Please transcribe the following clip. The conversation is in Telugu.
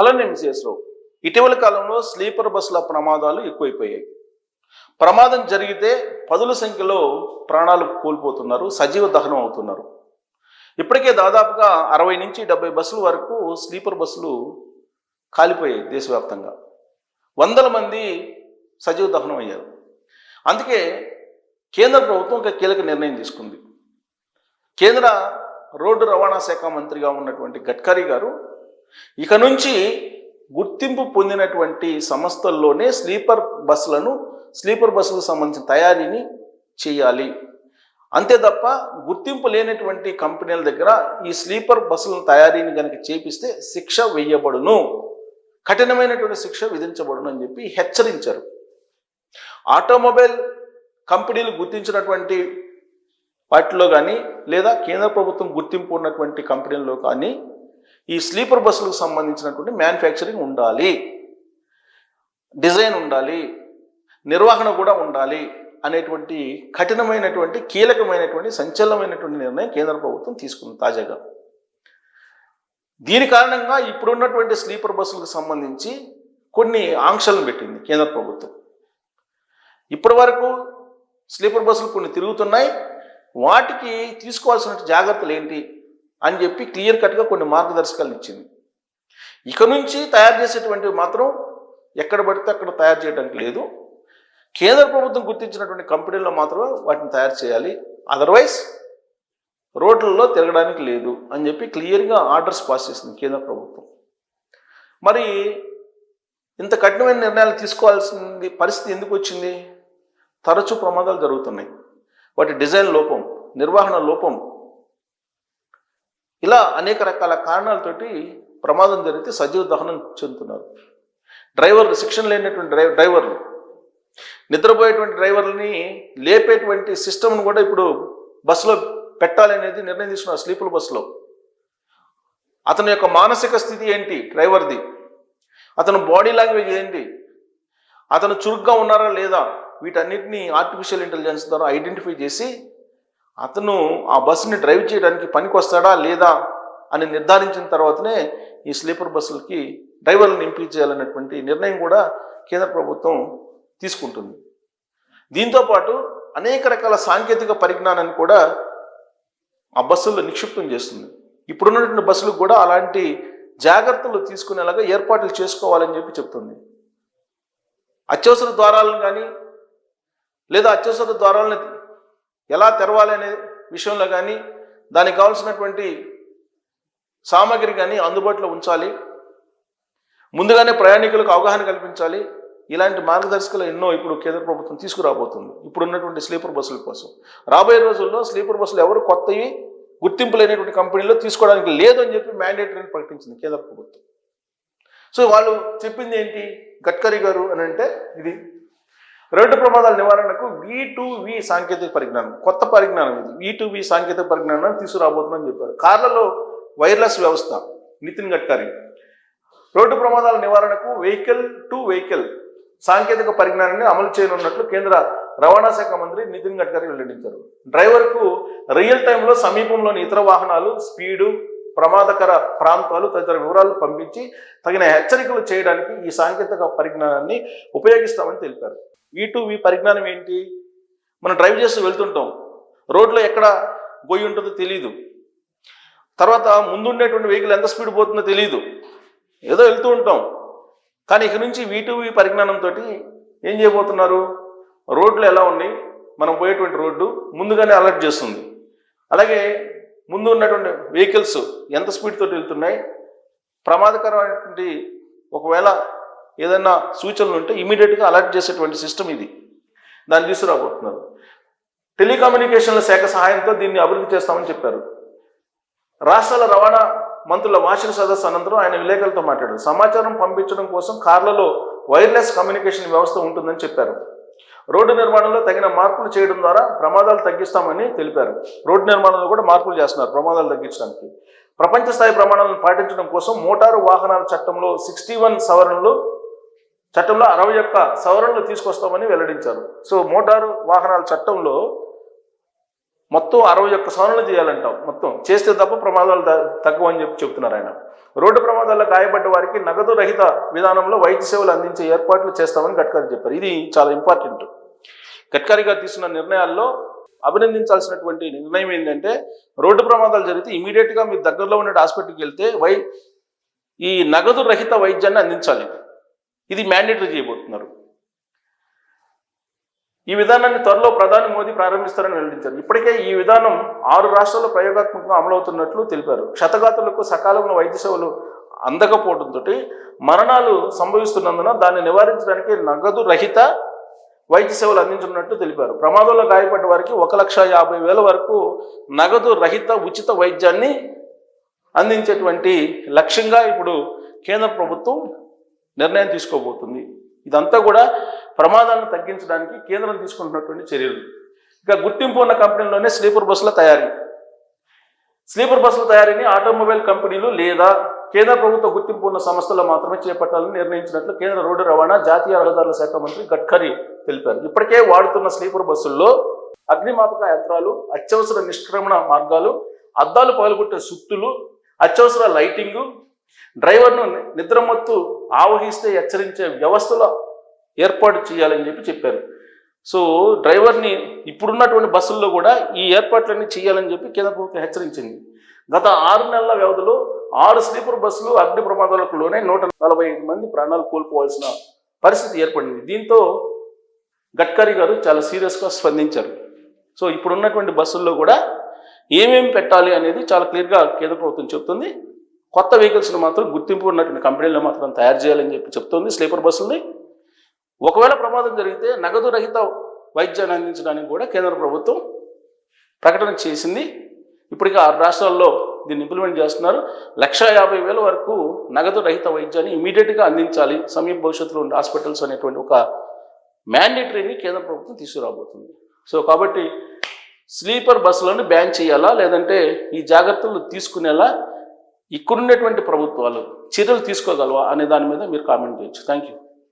అలానే మిసేశ్వరావు ఇటీవల కాలంలో స్లీపర్ బస్సుల ప్రమాదాలు ఎక్కువైపోయాయి. ప్రమాదం జరిగితే పదుల సంఖ్యలో ప్రాణాలు కోల్పోతున్నారు సజీవ దహనం అవుతున్నారు. ఇప్పటికే దాదాపుగా అరవై నుంచి డెబ్బై బస్సుల వరకు స్లీపర్ బస్సులు కాలిపోయాయి దేశవ్యాప్తంగా. వందల మంది సజీవ దహనం అయ్యారు. అందుకే కేంద్ర ప్రభుత్వం ఒక కీలక నిర్ణయం తీసుకుంది. కేంద్ర రోడ్డు రవాణా శాఖ మంత్రిగా ఉన్నటువంటి గడ్కరీ గారు ఇక నుంచి గుర్తింపు పొందినటువంటి సంస్థల్లోనే స్లీపర్ బస్సులను స్లీపర్ బస్సులకు సంబంధించిన తయారీని చేయాలి. అంతే తప్ప గుర్తింపు లేనటువంటి కంపెనీల దగ్గర ఈ స్లీపర్ బస్సులను తయారీని కనుక చేపిస్తే శిక్ష వేయబడును. కఠినమైనటువంటి శిక్ష విధించబడును అని చెప్పి హెచ్చరించారు. ఆటోమొబైల్ కంపెనీలు గుర్తించినటువంటి వాటిలో కానీ లేదా కేంద్ర ప్రభుత్వం గుర్తింపు ఉన్నటువంటి కంపెనీల్లో కానీ ఈ స్లీపర్ బస్సులకు సంబంధించినటువంటి మ్యానుఫ్యాక్చరింగ్ ఉండాలి. డిజైన్ ఉండాలి. నిర్వహణ కూడా ఉండాలి అనేటువంటి కఠినమైనటువంటి కీలకమైనటువంటి సంచలనమైనటువంటి నిర్ణయం కేంద్ర ప్రభుత్వం తీసుకుంది తాజాగా. దీని కారణంగా ఇప్పుడున్నటువంటి స్లీపర్ బస్సులకు సంబంధించి కొన్ని ఆంక్షలను పెట్టింది కేంద్ర ప్రభుత్వం. ఇప్పటి వరకు స్లీపర్ బస్సులు కొన్ని తిరుగుతున్నాయి. వాటికి తీసుకోవాల్సిన జాగ్రత్తలు ఏంటి? అని చెప్పి క్లియర్ కట్గా కొన్ని మార్గదర్శకాలు ఇచ్చింది. ఇక నుంచి తయారు చేసేటువంటివి మాత్రం ఎక్కడ పడితే అక్కడ తయారు చేయడానికి లేదు. కేంద్ర ప్రభుత్వం గుర్తించినటువంటి కంపెనీల్లో మాత్రమే వాటిని తయారు చేయాలి. అదర్వైజ్ రోడ్లలో తిరగడానికి లేదు అని చెప్పి క్లియర్గా ఆర్డర్స్ పాస్ చేసింది కేంద్ర ప్రభుత్వం. మరి ఇంత కఠినమైన నిర్ణయాలు తీసుకోవాల్సింది పరిస్థితి ఎందుకు వచ్చింది? తరచూ ప్రమాదాలు జరుగుతున్నాయి. వాటి డిజైన్ లోపం నిర్వహణ లోపం ఇలా అనేక రకాల కారణాలతోటి ప్రమాదం జరిగితే సజీవ దహనం చెందుతున్నారు. డ్రైవర్లు శిక్షణ లేనటువంటి డ్రై డ్రైవర్లు నిద్రపోయేటువంటి డ్రైవర్లని లేపేటువంటి సిస్టమ్ను కూడా ఇప్పుడు బస్సులో పెట్టాలనేది నిర్ణయం తీసుకున్నారు స్లీపుల బస్సులో. అతని యొక్క మానసిక స్థితి ఏంటి డ్రైవర్ది? అతను బాడీ లాంగ్వేజ్ ఏంటి? అతను చురుగ్గా ఉన్నారా లేదా? వీటన్నిటిని ఆర్టిఫిషియల్ ఇంటెలిజెన్స్ ద్వారా ఐడెంటిఫై చేసి అతను ఆ బస్సుని డ్రైవ్ చేయడానికి పనికి వస్తాడా లేదా అని నిర్ధారించిన తర్వాతనే ఈ స్లీపర్ బస్సులకి డ్రైవర్లను ఎంపిక చేయాలనేటువంటి నిర్ణయం కూడా కేంద్ర ప్రభుత్వం తీసుకుంటుంది. దీంతో పాటు అనేక రకాల సాంకేతిక పరిజ్ఞానాన్ని కూడా ఆ బస్సుల్లో నిక్షిప్తం చేస్తుంది. ఇప్పుడున్నటువంటి బస్సులకు కూడా అలాంటి జాగ్రత్తలు తీసుకునేలాగా ఏర్పాట్లు చేసుకోవాలని చెప్పి చెప్తుంది. అత్యవసర ద్వారాలను కానీ లేదా అత్యవసర ద్వారాలను ఎలా తెరవాలి అనే విషయంలో కానీ దానికి కావాల్సినటువంటి సామాగ్రి కానీ అందుబాటులో ఉంచాలి. ముందుగానే ప్రయాణికులకు అవగాహన కల్పించాలి. ఇలాంటి మార్గదర్శకాలు ఎన్నో ఇప్పుడు కేంద్ర ప్రభుత్వం తీసుకురాబోతుంది. ఇప్పుడు ఉన్నటువంటి స్లీపర్ బస్సుల కోసం. రాబోయే రోజుల్లో స్లీపర్ బస్సులు ఎవరు కొత్తవి గుర్తింపు లేనటువంటి కంపెనీలో తీసుకోవడానికి లేదు అని చెప్పి మ్యాండేటరీని ప్రకటించింది కేంద్ర ప్రభుత్వం. సో వాళ్ళు చెప్పింది ఏంటి? గడ్కరీ గారు అని అంటే ఇది రోడ్డు ప్రమాదాల నివారణకు వి టు వి సాంకేతిక పరిజ్ఞానం కొత్త పరిజ్ఞానం ఇది. వి టు వి సాంకేతిక పరిజ్ఞానాన్ని తీసుకురాబోతుందని చెప్పారు. కార్లలో వైర్లెస్ వ్యవస్థ నితిన్ గడ్కరీ. రోడ్డు ప్రమాదాల నివారణకు వెహికల్ టు వెహికల్ సాంకేతిక పరిజ్ఞానాన్ని అమలు చేయనున్నట్లు కేంద్ర రవాణా శాఖ మంత్రి నితిన్ గడ్కరీ వెల్లడించారు. డ్రైవర్కు రియల్ టైంలో సమీపంలోని ఇతర వాహనాలు స్పీడు ప్రమాదకర ప్రాంతాలు తదితర వివరాలు పంపించి తగిన హెచ్చరికలు చేయడానికి ఈ సాంకేతిక పరిజ్ఞానాన్ని ఉపయోగిస్తామని తెలిపారు. వి టు వి పరిజ్ఞానం ఏంటి? మనం డ్రైవ్ చేస్తూ వెళ్తుంటాం. రోడ్లో ఎక్కడ గొయ్యి ఉంటుందో తెలియదు తర్వాత ముందుండేటువంటి వెహికల్ ఎంత స్పీడ్ పోతుందో తెలియదు ఏదో వెళ్తూ ఉంటాం. కానీ ఇక నుంచి వీటువి పరిజ్ఞానంతో ఏం చేయబోతున్నారు? రోడ్లు ఎలా ఉన్నాయి? మనం పోయేటువంటి రోడ్డు ముందుగానే అలర్ట్ చేస్తుంది. అలాగే ముందు ఉన్నటువంటి వెహికల్స్ ఎంత స్పీడ్ తోటి వెళ్తున్నాయి? ప్రమాదకరమైనటువంటి ఒకవేళ ఏదైనా సూచనలు ఉంటే ఇమీడియట్గా అలర్ట్ చేసేటువంటి సిస్టమ్ ఇది. దాన్ని తీసుకురాబోతున్నారు. టెలికమ్యూనికేషన్ల శాఖ సహాయంతో దీన్ని అభివృద్ధి చేస్తామని చెప్పారు. రాష్ట్రాల రవాణా మంత్రుల వార్షిక సదస్సు అనంతరం ఆయన విలేకరులతో మాట్లాడారు. సమాచారం పంపించడం కోసం కార్లలో వైర్లెస్ కమ్యూనికేషన్ వ్యవస్థ ఉంటుందని చెప్పారు. రోడ్డు నిర్మాణంలో తగిన మార్పులు చేయడం ద్వారా ప్రమాదాలు తగ్గిస్తామని తెలిపారు. రోడ్డు నిర్మాణంలో కూడా మార్పులు చేస్తున్నారు ప్రమాదాలు తగ్గించడానికి. ప్రపంచ స్థాయి ప్రమాణాలను పాటించడం కోసం మోటారు వాహనాల చట్టంలో సిక్స్టీ వన్ సవరణలు చట్టంలో అరవై ఒక్క సవరణలు తీసుకొస్తామని వెల్లడించారు. సో మోటారు వాహనాల చట్టంలో మొత్తం అరవై ఒక్క సవరణలు చేయాలంటాం. మొత్తం చేస్తే తప్ప ప్రమాదాలు తగ్గవని చెప్పి చెప్తున్నారు ఆయన. రోడ్డు ప్రమాదాల్లో గాయపడ్డ వారికి నగదు రహిత విధానంలో వైద్య సేవలు అందించే ఏర్పాట్లు చేస్తామని గడ్కరీ చెప్పారు. ఇది చాలా ఇంపార్టెంట్. గడ్కరీ గారు తీసుకున్న నిర్ణయాల్లో అభినందించాల్సినటువంటి నిర్ణయం ఏంటంటే రోడ్డు ప్రమాదాలు జరిగితే ఇమీడియట్గా మీ మీరు దగ్గరలో ఉన్న హాస్పిటల్కి వెళ్తే వై ఈ నగదు రహిత వైద్యాన్ని అందించాలి. ఇది మ్యాండేటరీ చేయబోతున్నారు. ఈ విధానాన్ని త్వరలో ప్రధాని మోదీ ప్రారంభిస్తారని వెల్లడించారు. ఇప్పటికే ఈ విధానం ఆరు రాష్ట్రాల్లో ప్రయోగాత్మకంగా అమలవుతున్నట్లు తెలిపారు. క్షతగాతులకు సకాలంలో వైద్య సేవలు అందకపోవడంతో మరణాలు సంభవిస్తున్నందున దాన్ని నివారించడానికి నగదు రహిత వైద్య సేవలు అందించనున్నట్టు తెలిపారు. ప్రమాదంలో గాయపడ్డ వారికి ఒక లక్ష యాభై వేల వరకు నగదు రహిత ఉచిత వైద్యాన్ని అందించేటువంటి లక్ష్యంగా ఇప్పుడు కేంద్ర ప్రభుత్వం నిర్ణయం తీసుకోబోతుంది. ఇదంతా కూడా ప్రమాదాలను తగ్గించడానికి కేంద్రం తీసుకుంటున్నటువంటి చర్యలు. ఇక గుర్తింపు ఉన్న కంపెనీల్లోనే స్లీపర్ బస్సుల తయారీ. స్లీపర్ బస్సుల తయారీని ఆటోమొబైల్ కంపెనీలు లేదా కేంద్ర ప్రభుత్వ గుర్తింపు ఉన్న సంస్థలు మాత్రమే చేపట్టాలని నిర్ణయించినట్లు కేంద్ర రోడ్డు రవాణా జాతీయ రహదారుల శాఖ మంత్రి గడ్కరీ తెలిపారు. ఇప్పటికే వాడుతున్న స్లీపర్ బస్సుల్లో అగ్నిమాపక యంత్రాలు అత్యవసర నిష్క్రమణ మార్గాలు అద్దాలు పగలగొట్టే సుత్తులు అత్యవసర లైటింగు డ్రైవర్ను నిద్రమత్తు ఆవహిస్తే హెచ్చరించే వ్యవస్థలో ఏర్పాటు చేయాలని చెప్పి చెప్పారు. సో డ్రైవర్ని ఇప్పుడున్నటువంటి బస్సుల్లో కూడా ఈ ఏర్పాట్లన్నీ చేయాలని చెప్పి కేంద్ర ప్రభుత్వం హెచ్చరించింది. గత ఆరు నెలల వ్యవధిలో ఆరు స్లీపర్ బస్సులు అగ్ని ప్రమాదాలకు లోనే నూట నలభై ఐదు మంది ప్రాణాలు కోల్పోవాల్సిన పరిస్థితి ఏర్పడింది. దీంతో గడ్కరీ గారు చాలా సీరియస్గా స్పందించారు. సో ఇప్పుడున్నటువంటి బస్సుల్లో కూడా ఏమేమి పెట్టాలి అనేది చాలా క్లియర్గా కేంద్ర ప్రభుత్వం చెప్తుంది. కొత్త వెహికల్స్ని మాత్రం గుర్తింపు ఉన్నటువంటి కంపెనీలు మాత్రం తయారు చేయాలని చెప్పి చెప్తుంది స్లీపర్ బస్సుల్ని. ఒకవేళ ప్రమాదం జరిగితే నగదు రహిత వైద్యాన్ని అందించడానికి కూడా కేంద్ర ప్రభుత్వం ప్రకటన చేసింది. ఇప్పటికే ఆరు రాష్ట్రాల్లో దీన్ని ఇంప్లిమెంట్ చేస్తున్నారు. లక్ష యాభై వేల వరకు నగదు రహిత వైద్యాన్ని ఇమీడియట్గా అందించాలి. సమీప భవిష్యత్తులో ఉండే హాస్పిటల్స్ అనేటువంటి ఒక మ్యాండేటరీని కేంద్ర ప్రభుత్వం తీసుకురాబోతుంది. సో కాబట్టి స్లీపర్ బస్సులను బ్యాన్ చేయాలా? లేదంటే ఈ జాగ్రత్తలు తీసుకునేలా? ఇక్కడున్నటువంటి ప్రభుత్వాలు చర్యలు తీసుకోగలవా అనే దాని మీద మీరు కామెంట్ చేయొచ్చు. Thank you